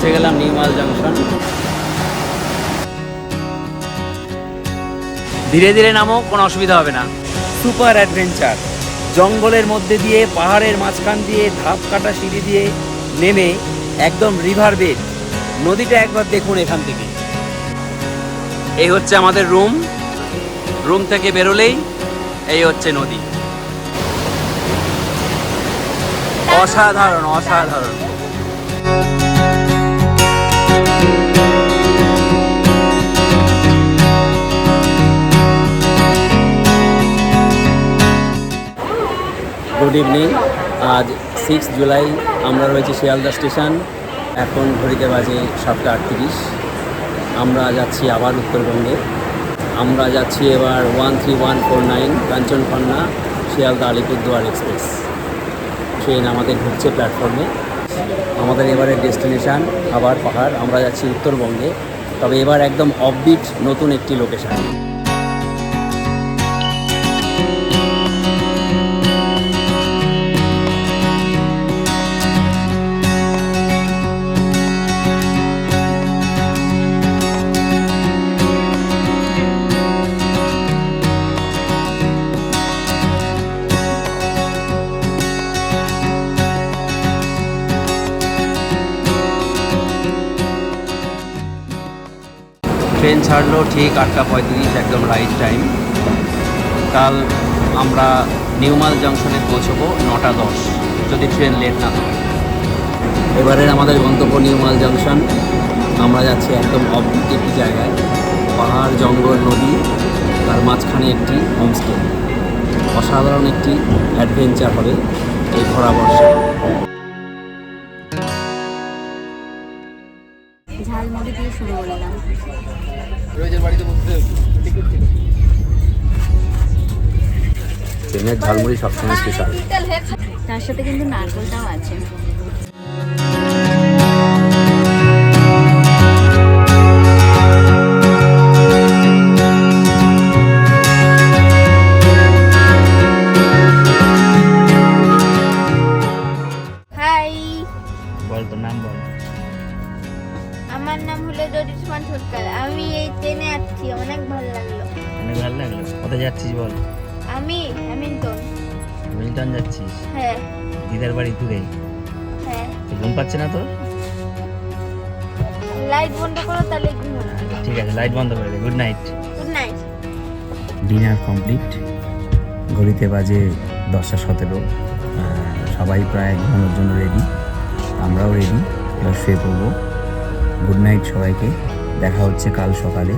পৌঁছে গেলাম নিউমাল জাংশন। ধীরে ধীরে নামো কোনো অসুবিধা হবে না। Super adventure. জঙ্গলের মধ্যে দিয়ে পাহাড়ের মাঝখান দিয়ে ধাপ কাটা সিঁড়ি দিয়ে নেমে একদম রিভার বেড নদীটা একবার দেখুন এখান থেকে। এই হচ্ছে আমাদের রুম রুম থেকে বেরোলেই এই হচ্ছে নদী। অসাধারণ অসাধারণ। গুড ইভিনিং আজ সিক্স জুলাই আমরা রয়েছি শিয়ালদা স্টেশন। এখন ঘড়িতে বাজে সাতটা আটত্রিশ। আমরা যাচ্ছি আবার উত্তরবঙ্গে। আমরা যাচ্ছি এবার one three one four nine Kanchankanya Sealdah Alipurduar express. Train আমাদের ঢুকছে প্ল্যাটফর্মে। আমাদের এবারে ডেস্টিনেশান আবার পাহাড়। আমরা যাচ্ছি উত্তরবঙ্গে। তবে এবার একদম অফবিট নতুন একটি লোকেশান ট্রেন ছাড়লো ঠিক আটটা পঁয়ত্রিশ, একদম রাইট টাইম কাল আমরা নিউমাল জংশনে পৌঁছবো নটা দশ, যদি ট্রেন লেট না থাকে। এবারের আমাদের গন্তব্য নিউমাল জংশন। আমরা যাচ্ছি একদম অবৃত একটি জায়গায়, পাহাড়, জঙ্গল, নদী, তার মাঝখানে একটি হোমস্টে অসাধারণ একটি অ্যাডভেঞ্চার হবে এই ভরা বর্ষায় শুরু করলাম ট্রেনের ঝালমুড়ি সবসময় স্পেশাল তার সাথে কিন্তু নারকলটাও আছে। বাজে দশটা সতেরো সবাই প্রায় ঘুমানোর জন্য রেডি আমরাও রেডি এবার শুয়ে পড়ব। গুড নাইট সবাইকে, দেখা হচ্ছে কাল সকালে।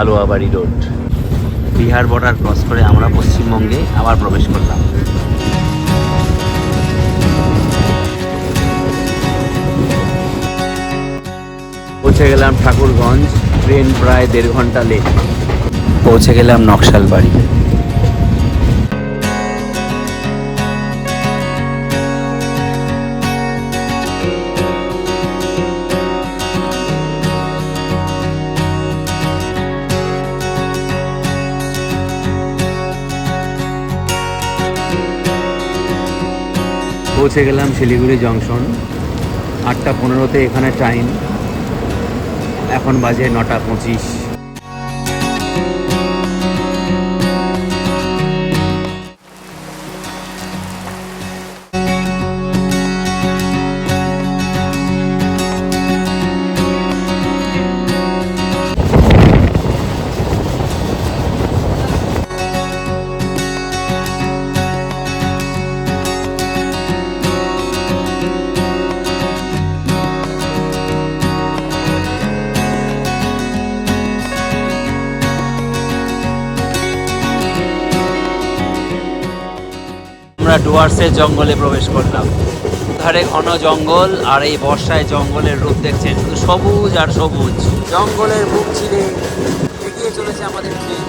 Aluabari road. Bihar border cross করে আমরা পশ্চিমবঙ্গে আবার প্রবেশ করলাম। পৌঁছে গেলাম ঠাকুরগঞ্জ, ট্রেন প্রায় দেড় ঘণ্টা লেট পৌঁছে গেলাম নকশাল বাড়ি পৌঁছে গেলাম শিলিগুড়ি জংশন। আটটা পনেরোতে এখানে টাইম এখন বাজে নটা পঁচিশ। আমরা ডুয়ার্সের জঙ্গলে প্রবেশ করলাম। ধারে ঘন জঙ্গল আর এই বর্ষায় জঙ্গলের রূপ দেখছেন শুধু সবুজ আর সবুজ। জঙ্গলের বুক ছিঁড়ে এগিয়ে চলেছে আমাদের ট্রেন।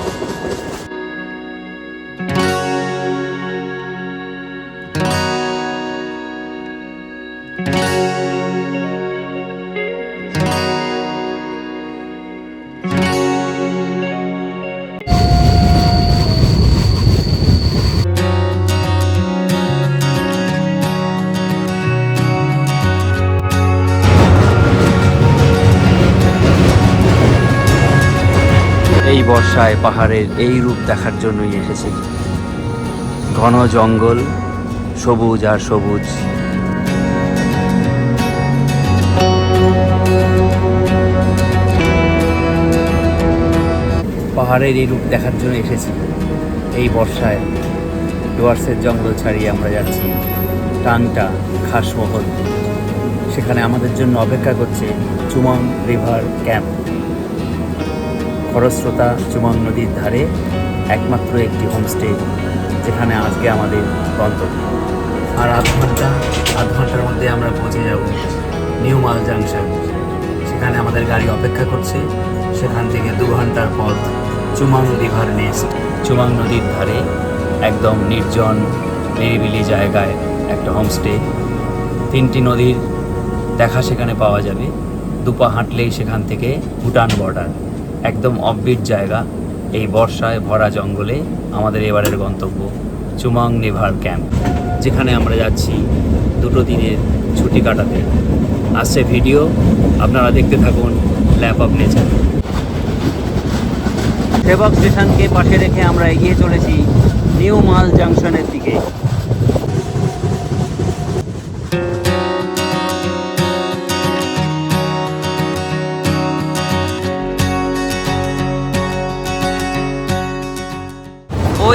বর্ষায় পাহাড়ের এই রূপ দেখার জন্যই এসেছি। ঘন জঙ্গল, সবুজ আর সবুজ। পাহাড়ের এই রূপ দেখার জন্য এসেছি। এই বর্ষায় ডুয়ার্সের জঙ্গল ছাড়িয়ে আমরা যাচ্ছি টাংটা খাসমহল সেখানে আমাদের জন্য অপেক্ষা করছে চুমং রিভার ক্যাম্প। খরস্রোতা চুমং নদীর ধারে একমাত্র একটি হোমস্টে যেখানে আজকে আমাদের গন্তব্য আর আধ ঘণ্টা, আধ ঘণ্টার মধ্যে আমরা পৌঁছে যাব নিউ মাল জাংশন। সেখানে আমাদের গাড়ি অপেক্ষা করছে। সেখান থেকে দু ঘণ্টার পথ চুমাং রিভার নেস্ট চুমাং নদীর ধারে একদম নির্জন, নিরিবিলি জায়গায় একটা হোমস্টে তিনটি নদীর দেখা সেখানে পাওয়া যাবে। দুপা হাঁটলেই সেখান থেকে ভুটান বর্ডার একদম অফবিট জায়গা। এই বর্ষায় ভরা জঙ্গলে আমাদের এবারের গন্তব্য চুমাং নেভার ক্যাম্প, যেখানে আমরা যাচ্ছি দুটো দিনের ছুটি কাটাতে। আসছে ভিডিও, আপনারা দেখতে থাকুন ল্যাপ অফ নেচার সেবক স্টেশনকে পাশে রেখে আমরা এগিয়ে চলেছি নিউ মাল জাংশনের দিকে।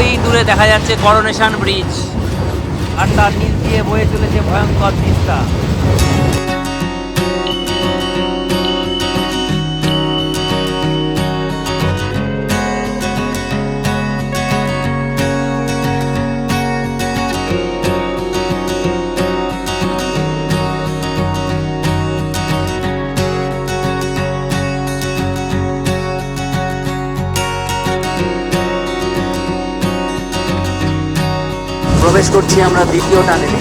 ওই দূরে দেখা যাচ্ছে করোনেশন ব্রিজ। আর তার নিচ দিয়ে বয়ে চলেছে ভয়ঙ্কর তিস্তা। প্রবেশ করছি আমরা দ্বিতীয় টানেলে।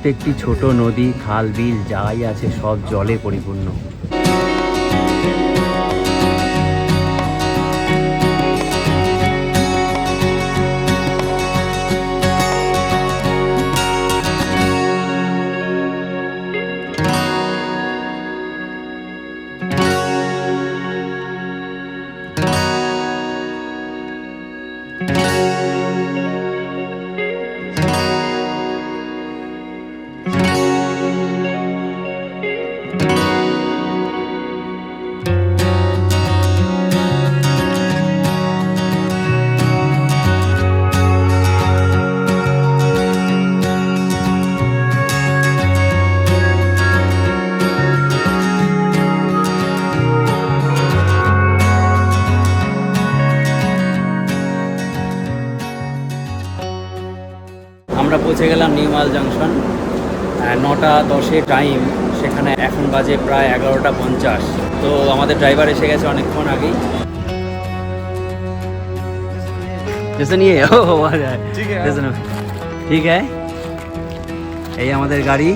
প্রত্যেকটি ছোট নদী খাল বিল যাই আছে সব জলে পরিপূর্ণ। নিউমাল জাংশন নটা দশে টাইম সেখানে এখন বাজে প্রায় এগারোটা পঞ্চাশ। তো আমাদের ড্রাইভার এসে গেছে অনেকক্ষণ আগেই। ঠিক আছে। এই আমাদের গাড়ি।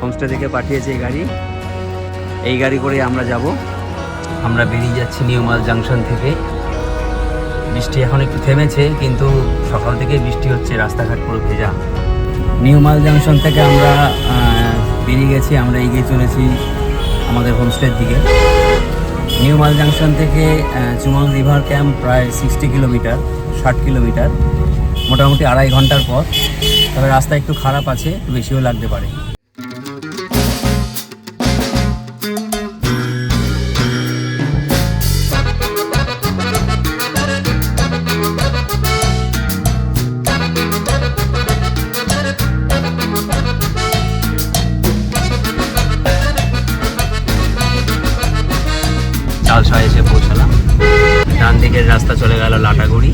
হোমস্টে থেকে পাঠিয়েছে এই গাড়ি। এই গাড়ি করে আমরা যাব। আমরা বেরিয়ে যাচ্ছি নিউমাল জাংশন থেকে। বৃষ্টি এখন একটু থেমেছে কিন্তু সকাল থেকে বৃষ্টি হচ্ছে রাস্তাঘাট পুরো ভেজা। নিউমাল জাংশন থেকে আমরা বেরিয়ে গেছি, আমরা এগিয়ে চলেছি আমাদের হোমস্টের দিকে। নিউমাল জাংশন থেকে চুমাং রিভার ক্যাম্প প্রায় সিক্সটি কিলোমিটার, ষাট কিলোমিটার, মোটামুটি আড়াই ঘণ্টার পথ। তবে রাস্তা একটু খারাপ আছে, একটু বেশিও লাগতে পারে। চালসা এসে পৌঁছালাম। ডান দিকের রাস্তা চলে গেল লাটাগুড়ি।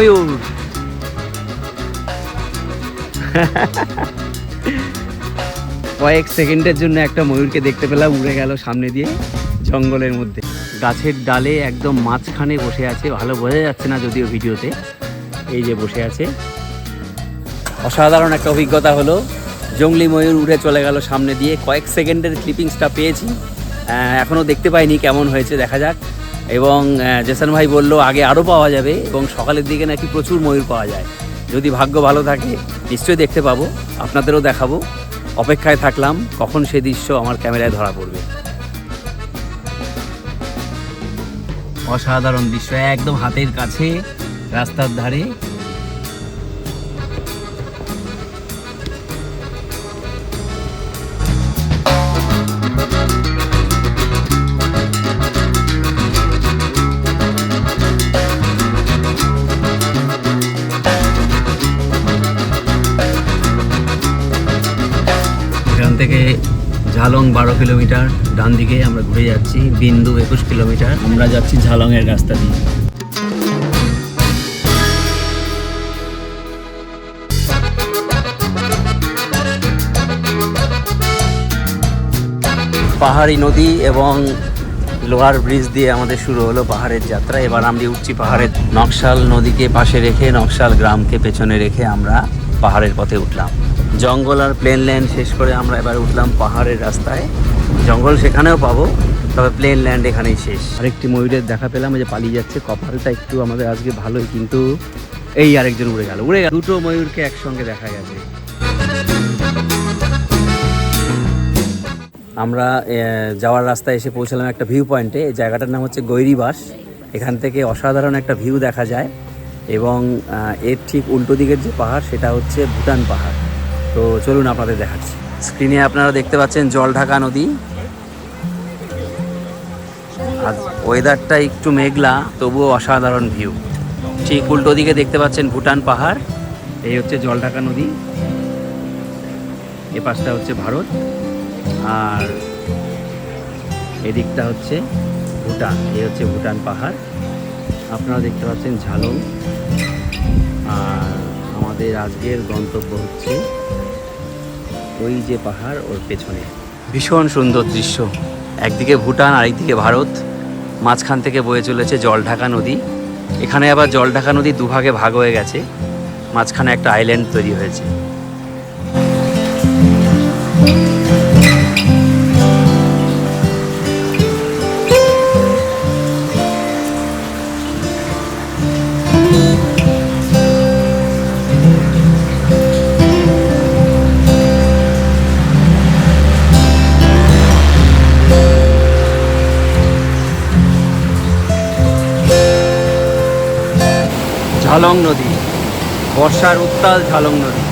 ময়ূর কয়েক সেকেন্ডের জন্য একটা ময়ূরকে দেখতে পেলাম, উড়ে গেল সামনে দিয়ে জঙ্গলের মধ্যে। গাছের ডালে একদম মাঝখানে বসে আছে, ভালো বোঝা যাচ্ছে না যদিও ভিডিওতে। এই যে বসে আছে। অসাধারণ একটা অভিজ্ঞতা হলো, জঙ্গলি ময়ূর উড়ে চলে গেল সামনে দিয়ে। কয়েক সেকেন্ডের ক্লিপিংসটা পেয়েছি। এখনও দেখতে পাইনি কেমন হয়েছে, দেখা যাক। এবং জেসান ভাই বলল, আগে আরও পাওয়া যাবে এবং সকালের দিকে নাকি প্রচুর ময়ূর পাওয়া যায়। যদি ভাগ্য ভালো থাকে, নিশ্চয়ই দেখতে পাবো, আপনাদেরও দেখাবো। অপেক্ষায় থাকলাম, কখন সে দৃশ্য আমার ক্যামেরায় ধরা পড়বে। অসাধারণ দৃশ্য, একদম হাতের কাছে, রাস্তার ধারে। ঝালং বারো কিলোমিটার ডান দিকে আমরা ঘুরে যাচ্ছি, বিন্দু একুশ কিলোমিটার। আমরা যাচ্ছি ঝালংয়ের রাস্তা দিয়ে। পাহাড়ি নদী এবং লোহার ব্রিজ দিয়ে আমাদের শুরু হলো পাহাড়ের যাত্রা। এবার আমরা উঠছি পাহাড়ের নকশাল নদীকে পাশে রেখে, নকশাল গ্রামকে পেছনে রেখে আমরা পাহাড়ের পথে উঠলাম। জঙ্গল আর প্লেন ল্যান্ড শেষ করে আমরা এবার উঠলাম পাহাড়ের রাস্তায়। জঙ্গল সেখানেও পাবো, তবে প্লেন ল্যান্ড এখানেই শেষ। আরেকটি ময়ূরের দেখা পেলাম যে পালিয়ে যাচ্ছে, কপালটা একটু আমাদের আজকে ভালোই, কিন্তু এই আরেকজন উড়ে গেল উড়ে গেল। দুটো ময়ূরকে একসঙ্গে দেখা গেছে। আমরা যাওয়ার রাস্তায় এসে পৌঁছালাম একটা ভিউ পয়েন্টে এই জায়গাটার নাম হচ্ছে গৈরিবাস। এখান থেকে অসাধারণ একটা ভিউ দেখা যায়। এবং এর ঠিক উল্টো দিকের যে পাহাড়, সেটা হচ্ছে ভুটান পাহাড়। তো চলুন আপনাদের দেখাচ্ছি। স্ক্রিনে আপনারা দেখতে পাচ্ছেন জল ঢাকা নদী। আর ওয়েদারটা একটু মেঘলা, তবুও অসাধারণ ভিউ ঠিক উল্টো দিকে দেখতে পাচ্ছেন ভুটান পাহাড়। এই হচ্ছে জল ঢাকা নদী। এ পাশটা হচ্ছে ভারত। আর এদিকটা হচ্ছে ভুটান। এই হচ্ছে ভুটান পাহাড়। আপনারা দেখতে পাচ্ছেন ঝালং। আর আমাদের আজকের গন্তব্য হচ্ছে ওই যে পাহাড় ওর পেছনে। ভীষণ সুন্দর দৃশ্য। একদিকে ভুটান আর একদিকে ভারত। মাঝখান থেকে বয়ে চলেছে জলঢাকা নদী। এখানে আবার জলঢাকা নদী দুভাগে ভাগ হয়ে গেছে। মাঝখানে একটা আইল্যান্ড তৈরি হয়েছে। ঝালং নদী। বর্ষার উত্তাল ঝালং নদী।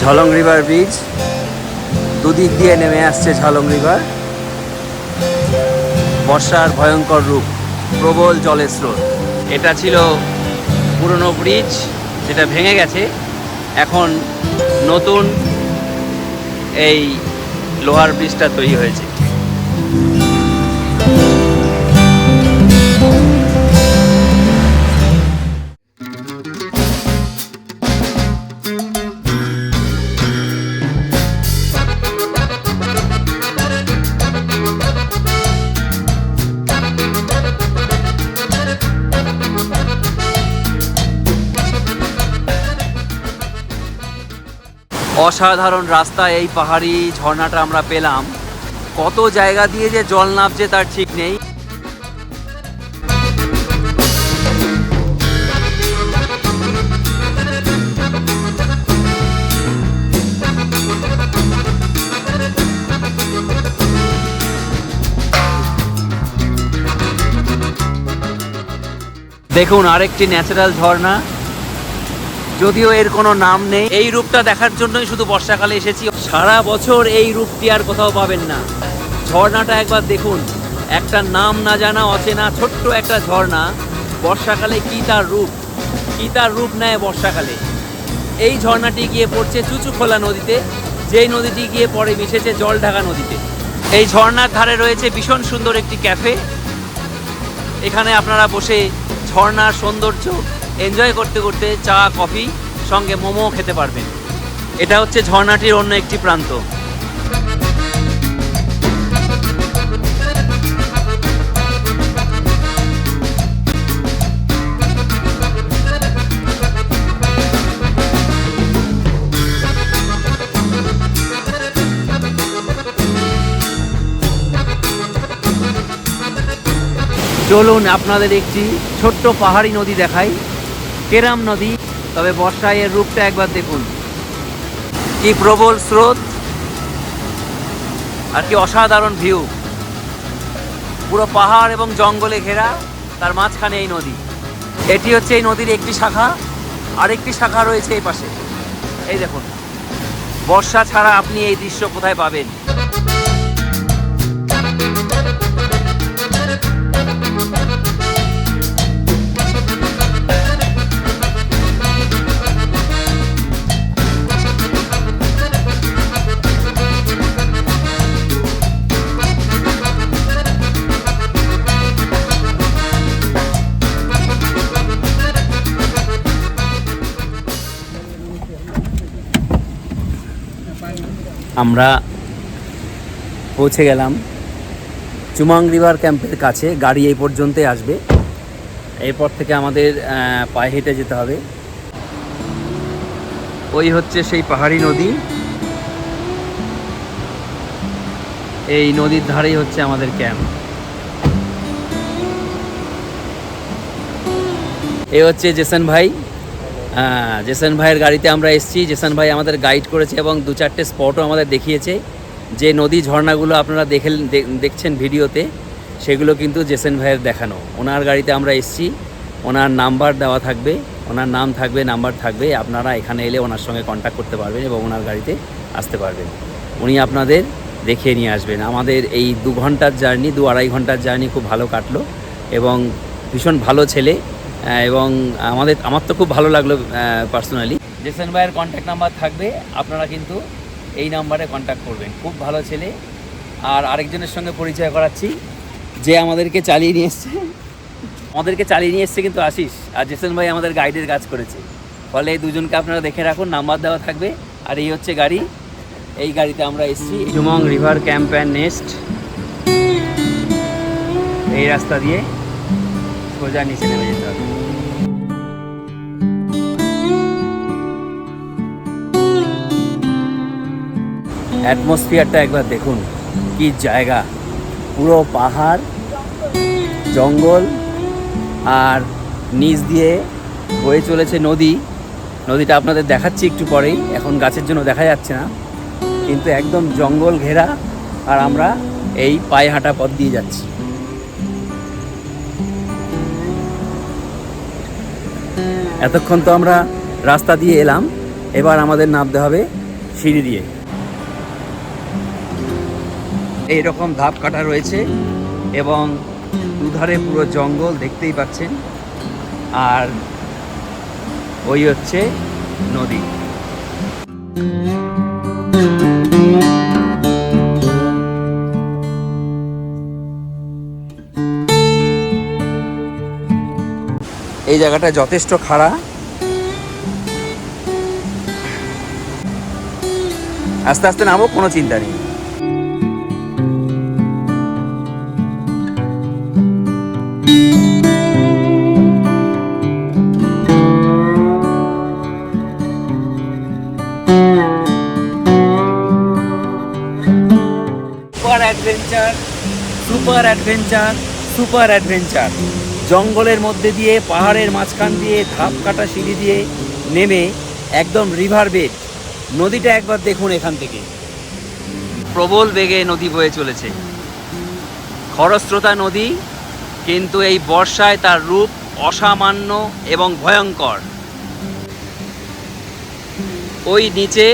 ঝলং রিভার ব্রিজ, দুদিক দিয়ে নেমে আসছে ঝালং রিভার। বর্ষার ভয়ঙ্কর রূপ, প্রবল জলের স্রোত। এটা ছিল পুরনো ব্রিজ, যেটা ভেঙে গেছে। এখন নতুন এই লোহার ব্রিজটা তৈরি হয়েছে। অসাধারণ রাস্তা, এই পাহাড়ি ঝর্ণাটা আমরা পেলাম। কত জায়গা দিয়ে যে জল নামছে তার ঠিক নেই। দেখুন, আরেকটি ন্যাচারাল ঝর্ণা। যদিও এর কোনো নাম নেই। এই রূপটা দেখার জন্যই শুধু বর্ষাকালে এসেছি। সারা বছর এই রূপটি আর কোথাও পাবেন না। ঝর্ণাটা একবার দেখুন। একটা নাম না জানা অচেনা ছোট্ট একটা ঝর্ণা। বর্ষাকালে কি তার রূপ? কি তার রূপ নেয় বর্ষাকালে? এই ঝর্ণাটি গিয়ে পড়ছে চুচুখোলা নদীতে। যেই নদীটি গিয়ে পরে মিশেছে জল ঢাকা নদীতে। এই ঝর্ণার ধারে রয়েছে ভীষণ সুন্দর একটি ক্যাফে। এখানে আপনারা বসে ঝর্ণার সৌন্দর্য এনজয় করতে করতে চা, কফি, সঙ্গে মোমো খেতে পারবেন। এটা হচ্ছে ঝর্ণাটির অন্য একটি প্রান্ত। চলুন আপনাদের একটি ছোট্ট পাহাড়ি নদী দেখাই। কেরাম নদী, তবে বর্ষায় এর রূপটা একবার দেখুন। কি প্রবল স্রোত, আর কি অসাধারণ ভিউ পুরো পাহাড় এবং জঙ্গলে ঘেরা, তার মাঝখানে এই নদী। এটি হচ্ছে এই নদীর একটি শাখা আরেকটি শাখা রয়েছে এই পাশে। এই দেখুন, বর্ষা ছাড়া আপনি এই দৃশ্য কোথায় পাবেন? আমরা পৌঁছে গেলাম চুমাং রিভার ক্যাম্পের কাছে। গাড়ি এই পর্যন্তই আসবে। এরপর থেকে আমাদের পায়ে হেঁটে যেতে হবে। ওই হচ্ছে সেই পাহাড়ি নদী। এই নদীর ধারেই হচ্ছে আমাদের ক্যাম্প। এই হচ্ছে জেসন ভাই। হ্যাঁ জেসন ভাইয়ের গাড়িতে আমরা এসেছি। জেসন ভাই আমাদের গাইড করেছে এবং দু চারটে স্পটও আমাদের দেখিয়েছে। যে নদী ঝর্ণাগুলো আপনারা দেখে দেখছেন ভিডিওতে, সেগুলো কিন্তু জেসেন ভাইয়ের দেখানো। ওনার গাড়িতে আমরা এসেছি। ওনার নাম্বার দেওয়া থাকবে। ওনার নাম থাকবে নাম্বার থাকবে। আপনারা এখানে এলে ওনার সঙ্গে কন্ট্যাক্ট করতে পারবেন এবং ওনার গাড়িতে আসতে পারবেন। উনি আপনাদের দেখিয়ে নিয়ে আসবেন। আমাদের এই দু ঘণ্টার জার্নি দু আড়াই ঘণ্টার জার্নি খুব ভালো কাটলো এবং ভীষণ ভালো ছেলে। এবং আমাদের, আমার তো খুব ভালো লাগল পার্সোনালি জেসন ভাইয়ের কন্ট্যাক্ট নাম্বার থাকবে, আপনারা কিন্তু এই নাম্বারে কন্ট্যাক্ট করবেন। খুব ভালো ছেলে। আর আরেকজনের সঙ্গে পরিচয় করাচ্ছি, যে আমাদেরকে চালিয়ে নিয়ে এসছে। আমাদেরকে চালিয়ে নিয়ে এসছে কিন্তু আশিস। আর জেসন ভাই আমাদের গাইডের কাজ করেছে। ফলে এই দুজনকে আপনারা দেখে রাখুন নাম্বার দেওয়া থাকবে। আর এই হচ্ছে গাড়ি। এই গাড়িতে আমরা এসেছি। Jumang river camp and nest. এই রাস্তা দিয়ে। সোজা নিচে নেমে যেতে হবে। অ্যাটমসফিয়ারটা একবার দেখুন, কি জায়গা। পুরো পাহাড়, জঙ্গল, আর নিচ দিয়ে বয়ে চলেছে নদী। নদীটা আপনাদের দেখাচ্ছি একটু পরেই, এখন গাছের জন্য দেখা যাচ্ছে না। কিন্তু একদম জঙ্গল ঘেরা, আর আমরা এই পায়ে হাঁটা পথ দিয়ে যাচ্ছি। এতক্ষণ তো আমরা রাস্তা দিয়ে এলাম। এবার আমাদের নামতে হবে সিঁড়ি দিয়ে। এই রকম ধাপ কাটা রয়েছে এবং দুধারে পুরো জঙ্গল দেখতেই পাচ্ছেন। আর ওই হচ্ছে নদী। এই জায়গাটা যথেষ্ট খাড়া। আস্তে আস্তে নামো, কোনো চিন্তা নেই। Super adventure super adventure super adventure জঙ্গলের মধ্যে দিয়ে, পাহাড়ের মাঝখান দিয়ে, ধাপ কাটা সিঁড়ি দিয়ে নেমে একদম রিভার বেড নদীটা একবার দেখুন এখান থেকে। প্রবল বেগে নদী বয়ে চলেছে। খরস্রোতা নদী, কিন্তু এই বর্ষায় তার রূপ অসামান্য এবং ভয়ঙ্কর। ওই নিচে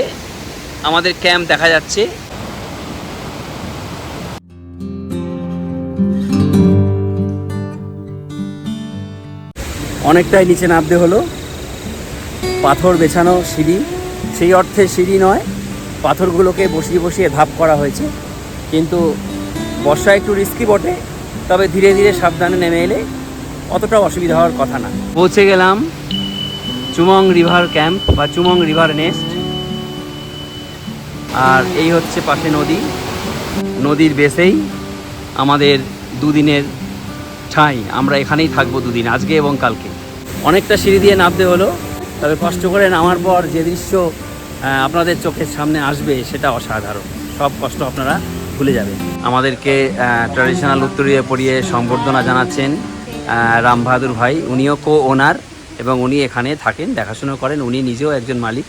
আমাদের ক্যাম্প দেখা যাচ্ছে। অনেকটাই নিচে নামতে হলো। পাথর বেছানো সিঁড়ি, সেই অর্থে সিঁড়ি নয়, পাথরগুলোকে বসিয়ে বসিয়ে ধাপ করা হয়েছে। কিন্তু বর্ষা একটু রিস্কি বটে, তবে ধীরে ধীরে সাবধানে নেমে এলে অতটা অসুবিধা হওয়ার কথা না। পৌঁছে গেলাম চুমং রিভার ক্যাম্প বা চুমং রিভার নেস্ট। আর এই হচ্ছে পাশে নদী। নদীর বেসেই আমাদের দুদিনের ঠাঁই আমরা এখানেই থাকব দুদিন, আজকে এবং কালকে। অনেকটা সিঁড়ি দিয়ে নামতে হলো। তবে কষ্ট করে নামার পর যে দৃশ্য আপনাদের চোখের সামনে আসবে সেটা অসাধারণ। সব কষ্ট আপনারা ভুলে যাবেন। আমাদেরকে ট্র্যাডিশনাল উত্তরীয় পড়িয়ে সম্বর্ধনা জানাচ্ছেন রামবাহাদুর ভাই। উনিও কো ওনার এবং উনি এখানে থাকেন, দেখাশোনা করেন। উনি নিজেও একজন মালিক।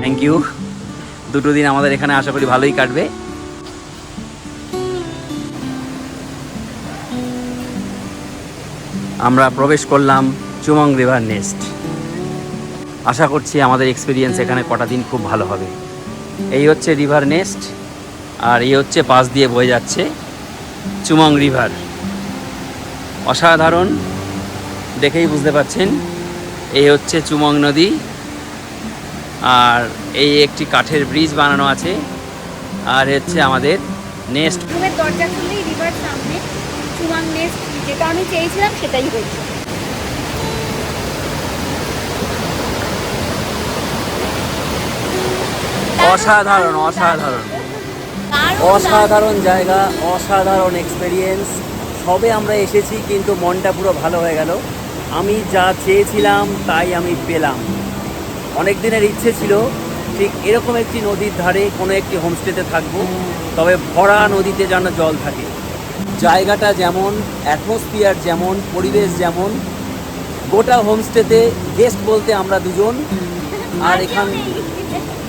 থ্যাংক ইউ দুটো দিন আমাদের এখানে আশা করি ভালোই কাটবে। আমরা প্রবেশ করলাম চুমং রিভার নেস্ট। আশা করছি আমাদের এক্সপিরিয়েন্স এখানে কটা দিন খুব ভালো হবে। এই হচ্ছে রিভার নেস্ট, আর এই হচ্ছে পাশ দিয়ে বয়ে যাচ্ছে চুমং রিভার। অসাধারণ, দেখেই বুঝতে পাচ্ছেন এই হচ্ছে চুমং নদী, আর এই একটি কাঠের ব্রিজ বানানো আছে, আর হচ্ছে আমাদের নেস্ট। দরজা খুললেই রিভার সামনে চুমাং নেস্ট যেটা আমি চেয়েছিলাম সেটাই হয়েছে। অসাধারণ অসাধারণ। অসাধারণ জায়গা অসাধারণ এক্সপেরিয়েন্স সবে আমরা এসেছি কিন্তু মনটা পুরো ভালো হয়ে গেল। আমি যা চেয়েছিলাম তাই আমি পেলাম। অনেক দিনের ইচ্ছে ছিল ঠিক এরকম একটি নদীর ধারে কোনো একটি হোমস্টেতে থাকব তবে ভরা নদীতে যেন জল থাকে। জায়গাটা যেমন অ্যাটমসফিয়ার যেমন, পরিবেশ যেমন, গোটা হোমস্টেতে গেস্ট বলতে আমরা দুজন। আর এখান,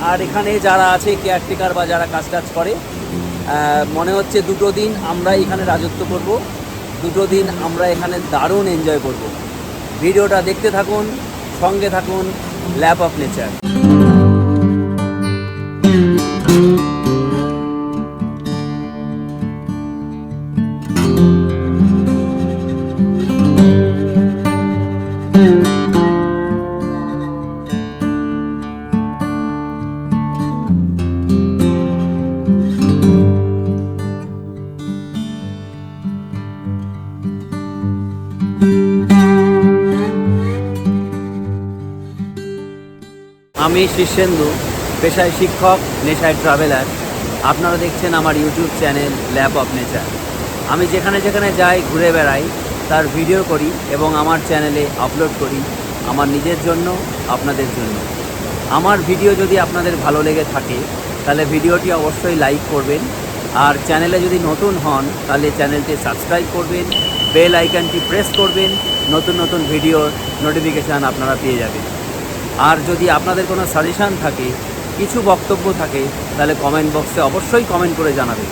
আর এখানে যারা আছে কেয়ারটেকার বা যারা কাজ টাজ করে মনে হচ্ছে দুটো দিন আমরা এখানে রাজত্ব করব, দুটো দিন আমরা এখানে দারুণ এনজয় করব। ভিডিওটা দেখতে থাকুন, সঙ্গে থাকুন ল্যাপ অফ নেচার আমি শীর্ষেন্দু পেশায় শিক্ষক, নেশায় ট্রাভেলার আপনারা দেখছেন আমার YouTube channel lab of nature আমি যেখানে যেখানে যাই, ঘুরে বেড়াই, তার ভিডিও করি এবং আমার চ্যানেলে আপলোড করি আমার নিজের জন্য, আপনাদের জন্য। আমার ভিডিও যদি আপনাদের ভালো লেগে থাকে, তাহলে ভিডিওটি অবশ্যই লাইক করবেন। আর চ্যানেলে যদি নতুন হন, তাহলে চ্যানেলটি সাবস্ক্রাইব করবেন বেল আইকনটি প্রেস করবেন, নতুন নতুন ভিডিওর নোটিফিকেশান আপনারা পেয়ে যাবেন। আর যদি আপনাদের কোনো সাজেশান থাকে, কিছু বক্তব্য থাকে, তাহলে কমেন্ট বক্সে অবশ্যই কমেন্ট করে জানাবেন।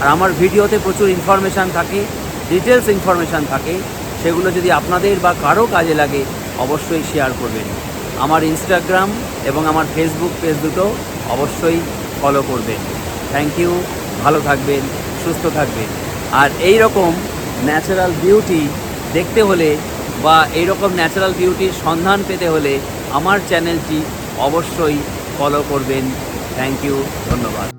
আর আমার ভিডিওতে প্রচুর ইনফরমেশান থাকে ডিটেলস ইনফরমেশান থাকে, সেগুলো যদি আপনাদের বা কারও কাজে লাগে, অবশ্যই শেয়ার করবেন। আমার ইনস্টাগ্রাম এবং আমার ফেসবুক পেজ দুটো অবশ্যই ফলো করবেন। থ্যাংক ইউ ভালো থাকবেন, সুস্থ থাকবেন। আর এই রকম ন্যাচারাল বিউটি দেখতে হলে বা এইরকম ন্যাচারাল বিউটির সন্ধান পেতে হলে আমার চ্যানেলটি অবশ্যই ফলো করবেন। থ্যাংক ইউ ধন্যবাদ।